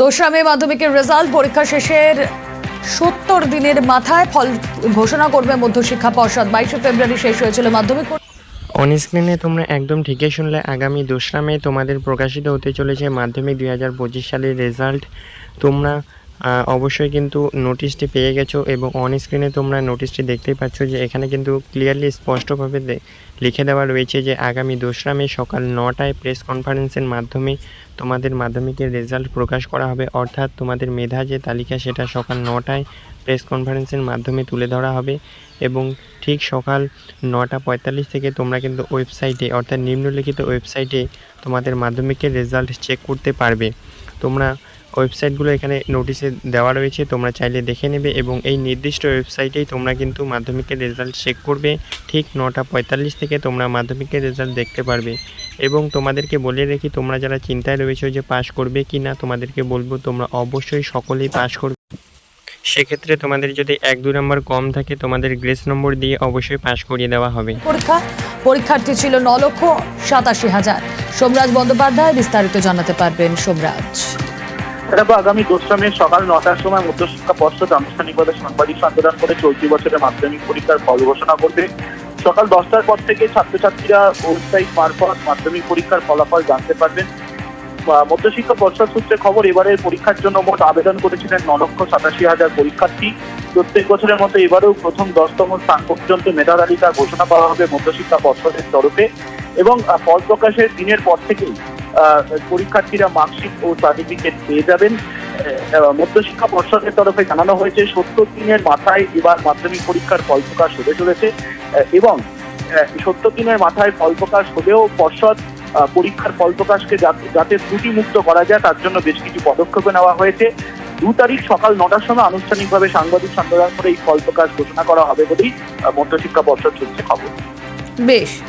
দোসরা মে মাধ্যমিকের রেজাল্ট পরীক্ষা শেষের সত্তর দিনের মাথায় ফল ঘোষণা করবে মধ্যশিক্ষা পর্ষদ। বাইশে ফেব্রুয়ারি শেষ হয়েছিল মাধ্যমিক অনস্ক্রিনে তোমরা একদম ঠিকই শুনলে, আগামী দোসরা মে তোমাদের প্রকাশিত হতে চলেছে মাধ্যমিক দুই হাজার পঁচিশ সালের রেজাল্ট। তোমরা অবশ্যই কিন্তু নোটিশটি পেয়ে গেছো এবং অন স্ক্রিনে তোমরা নোটিশটি দেখতেই পাচ্ছ যে এখানে কিন্তু ক্লিয়ারলি স্পষ্টভাবে লিখে দেওয়া রয়েছে যে আগামী দোসরা মে সকাল নটায় প্রেস কনফারেন্সের মাধ্যমে তোমাদের মাধ্যমিকের রেজাল্ট প্রকাশ করা হবে। অর্থাৎ তোমাদের মেধা যে তালিকা সেটা সকাল নটায় প্রেস কনফারেন্সের মাধ্যমে তুলে ধরা হবে এবং ঠিক সকাল নটা পঁয়তাল্লিশ থেকে তোমরা কিন্তু ওয়েবসাইটে অর্থাৎ নিম্নলিখিত ওয়েবসাইটে তোমাদের মাধ্যমিকের রেজাল্ট চেক করতে পারবে। তোমরা ওয়েবসাইটগুলো এখানে নোটিশে দেওয়া রয়েছে, তোমরা চাইলে দেখে নেবে এবং এই নির্দিষ্ট ওয়েবসাইটেই তোমরা কিন্তু মাধ্যমিকের রেজাল্ট চেক করবে। ঠিক নটা পঁয়তাল্লিশ থেকে তোমরা মাধ্যমিকের রেজাল্ট দেখতে পারবে। এবং তোমাদেরকে বলে রেখি, তোমরা যারা চিন্তায় রয়েছো যে পাশ করবে কি না, তোমাদেরকে বলব তোমরা অবশ্যই সকলেই পাশ করবে সেক্ষেত্রে তোমাদের যদি এক দু নম্বর কম থাকে, তোমাদের গ্রেস নম্বর দিয়ে অবশ্যই পাশ করিয়ে দেওয়া হবে। পরীক্ষা, পরীক্ষার্থী ছিল ন লক্ষ সাতাশি হাজার। সোমরাজ বন্দ্যোপাধ্যায় বিস্তারিত জানাতে পারবেন সোমরাজ। দেখো আগামী দোসরা মে সকাল নটার সময় মধ্যশিক্ষা পর্ষদ আনুষ্ঠানিকভাবে সাংবাদিক সম্মেলন করে চলতি বছরের মাধ্যমিক পরীক্ষার ফল ঘোষণা করবে। সকাল দশটার পর থেকে ছাত্রছাত্রীরা ওয়েবসাইট মারফত মাধ্যমিক পরীক্ষার ফলাফল জানতে পারবেন। মধ্যশিক্ষা পর্ষদ সূত্রে খবর, এবারের পরীক্ষার জন্য মোট আবেদন করেছিলেন ন লক্ষ সাতাশি হাজার পরীক্ষার্থী। প্রত্যেক বছরের মতো এবারেও প্রথম দশতম স্থান পর্যন্ত মেধা তালিকা ঘোষণা করা হবে মধ্যশিক্ষা পর্ষদের তরফে এবং ফল প্রকাশের দিনের পর থেকেই পরীক্ষার্থীরা মার্কশিট ও সার্টিফিকেট পেয়ে যাবেন। মধ্যশিক্ষা পর্ষদের তরফে জানানো হয়েছে, সত্তর দিনের মাথায় এবার মাধ্যমিক পরীক্ষার ফল প্রকাশ হতে চলেছে। এবং সত্তর দিনের মাথায় ফল প্রকাশ হলেও পর্ষদ পরীক্ষার ফল প্রকাশকে যাতে- যাতে ত্রুটি মুক্ত করা যায়, তার জন্য বেশ কিছু পদক্ষেপ নেওয়া হয়েছে। দু তারিখ সকাল নটার সময় আনুষ্ঠানিকভাবে সাংবাদিক সম্মেলন করে এই ফল প্রকাশ ঘোষণা করা হবে বলেই মধ্যশিক্ষা পর্ষদ সূত্রে খবর। বেশ।